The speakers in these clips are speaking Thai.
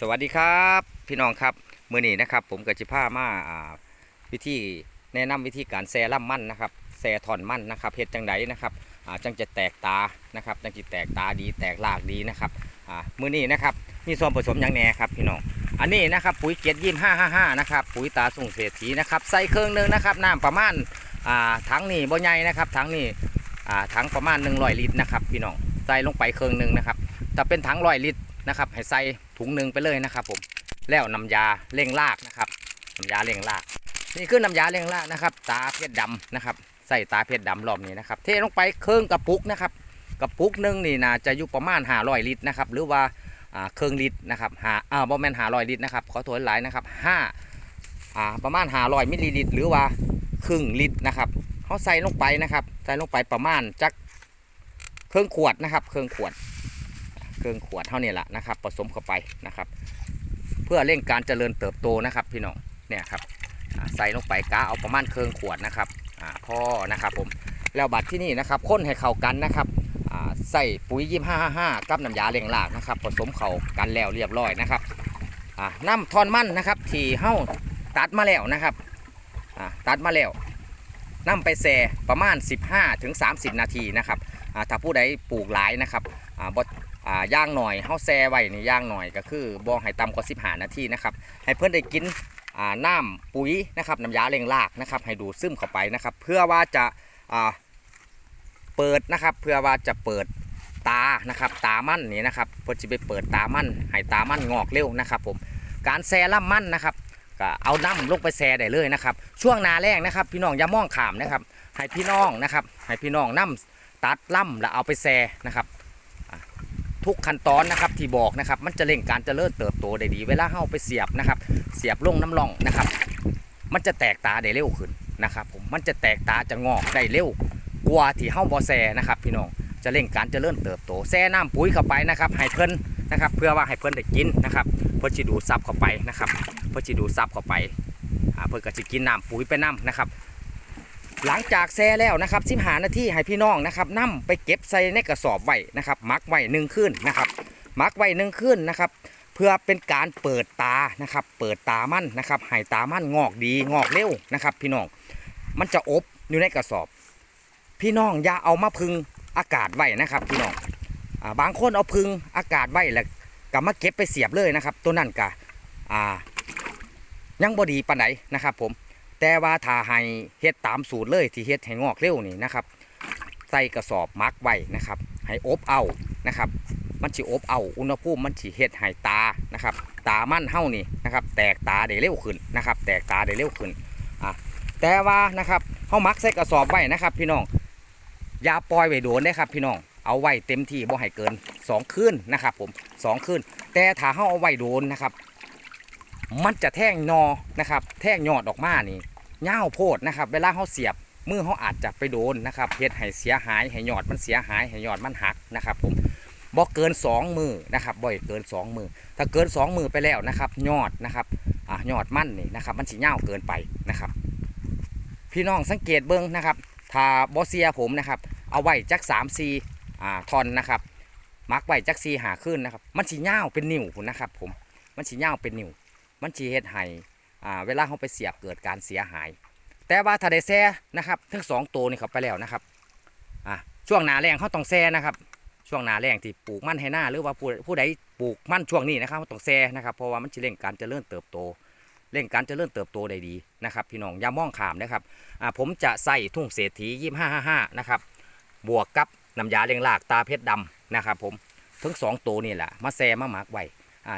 สวัสดีครับพี่น้องครับมือนี้นะครับ ผมกับจิพามาวิธีแนะนำวิธีการแซ่ล่ำมั่นนะครับแซ่ถอนมั่นนะครับเฮ็ดจังไดนะครับจังจะแตกตานะครับจังจะแตกตาดีแตกรากดีนะครับมือนี้นะครับมีส่วนผสมอย่างแน่ครับพี่น้องอันนี้นะครับปุ๋ยเกียรยี่ห้าห้าห้านะครับปุ๋ยตาส่งเศษฐีนะครับใส่เครื่องหนึงนะครับน้ำประมาณถังนี่บ่ใหญ่นะครับถังนี่ถังประมาณ100ลิตรนะครับพี่น้องใส่ลงไปเครื่องหนึงนะครับแต่เป็นถังร้อยลิตรนะครับให้ใส่ ถุงหนึ่งไปเลยนะครับ ผมแล้วน้ำยาเร่งรากนะครับน้ำยาเร่งราก นี่คือน้ำยาเร่งรากนะครับ ตาเพชรดำนะครับ ใส่ตาเพชรดำรอบนี้นะครับ เทลงไปเครื่องกระปุกนะครับกระปุกหนึ่งนี่น่าจะอยู่ประมาณ500ลิตรนะครับหรือว่าเครื่องลิตรนะครับหาอ่าบ่แม่น500ลิตรนะครับขอโทษหลายนะครับห้าอ่าประมาณ500มิลลิลิตรหรือว่าครึ่งลิตรนะครับเขาใส่ลงไปนะครับ ใส่ลงไปประมาณจักเครื่องขวดนะครับ เครื่องขวด เครื่องขวดเท่านี้แหละนะครับ ผสมเข้าไปนะครับ เพื่อเร่งการเจริญเติบโตนะครับพี่น้องเนี่ยครับใส่ลงไปกาเอาประมาณเครื่องขวดนะครับพ่อนะครับผมแล้วบัดที่นี่นะครับข้นให้เข้ากันนะครับใส่ปุ๋ยยี่ห้าห้ากับน้ำยาเลี้ยงรากนะครับ ผสมเข้ากันแล้วเรียบร้อยนะครับน้ำทอนมันนะครับ ที่เฮ้าตัดมาแล้วนะครับตัดมาแล้วนํไปแซ่ประมาณ 15ถึง30 นาทีนะครับถ้าผู้ใดปลูกหลายนะครับบ อ่าย่างหน่อยเฮาแซ่ไว้นี่ย่างหน่อยก็คือบ่ให้ต่ำกว่า15นาทีนะครับให้เพื่อนได้กินอ่าน้ำปุ๋ยนะครับน้ำยาเร่งรากนะครับให้ดูดซึมเข้าไปนะครับเพื่อว่าจะอ่าเปิดนะครับเพื่อว่าจะเปิดตานะครับตามั่นนี่นะครับเพื่อจะไปเปิดตามั่นให้ตามั่นงอกเร็วนะครับผมการแซ่ล่ำมั่นนะครับก็เอาน้ำลงไปแซ่ได้เลยนะครับช่วงนาแรงนะครับ พี่น้องอย่ามองขามนะครับให้พี่น้องนะครับให้พี่น้องน้ำตัดล่ำแล้วเอาไปแซ่นะครับ ทุกขั้นตอนนะครับที่บอกนะครับ มันจะเร่งการเจริญเติบโตได้ดี เวลาเข้าไปเสียบนะครับ เสียบลงน้ำร่องนะครับ มันจะแตกตาได้เร็วขึ้นนะครับผมมันจะแตกตาจะงอกได้เร็วกว่าที่เข้าบอแซนะครับ พี่น้องจะเร่งการเจริญเติบโตแซ่น้ำปุ๋ยเข้าไปนะครับให้เพิ่นนะครับ เพื่อว่าให้เพิ่นได้กินนะครับเพื่อจะดูดซับเข้าไปนะครับ เพื่อจะดูดซับเข้าไปเพื่อก็จะกินน้ำปุ๋ยไปน้ำนะครับ หลังจากแซ่แล้วนะครับสิบหานาทีให้พี่น้องนะครับนํไปเก็บใส่ในกระสอบไว้นะครับมักไว้หนึ่งคืนนะครับมักไว้หนึ่งคืนนะครับ เพื่อเป็นการเปิดตานะครับ เปิดตามันนะครับให้ตามันงอกดีงอกเร็วนะครับ พี่น้องมันจะอบอยู่ในกระสอบ พี่น้องอย่าเอามาพึงอากาศไว้นะครับ พี่น้องอบางคนเอาพึงอากาศไว้แล้วก็มาเก็บไปเสียบเลยนะครับ ตัวนั่นกะอ่ายังบดีปานใดนะครับ ผม แต่ว่าถ้าให้เฮ็ดตามสูตรเลยที่เฮ็ดให้งอกเร็วนี่นะครับใส่กระสอบมักไว้นะครับให้อบเอานะครับ มันสิอบเอาอุณหภูมิมันสิเฮ็ดให้ตานะครับ ตามันเฮานี่นะครับ แตกตาได้เร็วขึ้นนะครับ แตกตาได้เร็วขึ้นอะแต่ว่านะครับเฮามักใส่กระสอบไว้นะครับ พี่น้องอย่าปล่อยไว้โดนนะครับ พี่น้องเอาไว้เต็มที่บ่ให้เกิน 2 คืนนะครับ ผม 2 คืนแต่ถ้าเฮาเอาไว้โดนนะครับ มันจะแท่งนอนะครับ แท่งยอดออกมานี่เง่าโพดนะครับ เวลาเขาเสียบมือเขาอาจจะไปโดนนะครับเฮ็ดให้เสียหายให้ยอดมันเสียหายให้ยอดมันหักนะครับผมบ่เกิน 2 มือนะครับบ่อยเกิน 2 มือ ถ้าเกิน 2 มือไปแล้วนะครับ ยอดนะครับอ่ายอดมันนี่นะครับ มันสิเง่าเกินไปนะครับ พี่น้องสังเกตเบิ้งนะครับ ถ้าบอเซียผมนะครับ เอาไว้จัก3 4อ่าทอนนะครับมักไว้จัก4หาขึ้นนะครับ มันสิเง่าเป็นนิ้วนะครับ ผม มันสิเง่าเป็นนิ้ว มันจีเฮ็ดให้อ่าเวลาเขาไปเสียบเกิดการเสียหาย แต่ว่าถ้าได้แซ่นะครับทั้งสองตัวนี่เขาไปแล้วนะครับอ่าช่วงหนาแรงเขาต้องแซ่นะครับช่วงหนาแรงที่ปลูกมันให้หน้าหรือว่าผู้ผู้ใดปลูกมันช่วงนี้นะครับต้องแซ่นะครับเพราะว่ามันจะเร่งการเจริญเติบโตเร่งการเจริญเติบโตได้ดีนะครับพี่น้องอย่ามองขามนะครับอ่าผมจะใส่ทุ่งเศรษฐียี่ห้าห้าห้านะครับบวกกับน้ำยาเลี้ยงรากตาเพชรดำนะครับผมทั้งสองตัวนี่แหละมาแซ่มาหมักไว้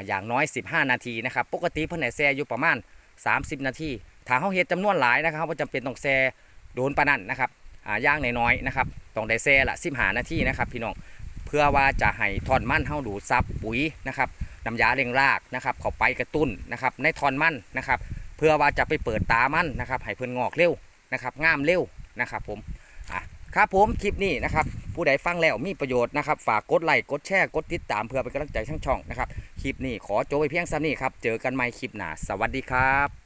อย่างน้อย 15 นาทีนะครับปกติเพิ่นให้แซ่อยู่ประมาณ 30 นาทีถ้าเฮาเฮ็ดจำนวนหลายนะครับว่าจำเป็นต้องแซ่โดนปานนั้นนะครับย่างน้อยๆนะครับต้องได้แซ่ละ15นาทีนะครับพี่น้องเพื่อว่าจะให้ทอนมันเฮาดูดซับปุ๋ยนะครับน้ำยาเร่งรากนะครับเข้าไปกระตุ้นนะครับในทอนมันนะครับเพื่อว่าจะไปเปิดตามันนะครับให้เพิ่นงอกเร็วนะครับงามเร็วนะครับผมอะครับผมคลิปนี้นะครับผู้ใดฟังแล้วมีประโยชน์นะครับฝากกดไลค์กดแชร์กดติดตามเพื่อเป็นกำลังใจทั้งช่องนะครับ ลิปนี้ขอโจบไปเพียงซ้ำนี้ครับ เจอกันใหม่คลิปหน้า สวัสดีครับ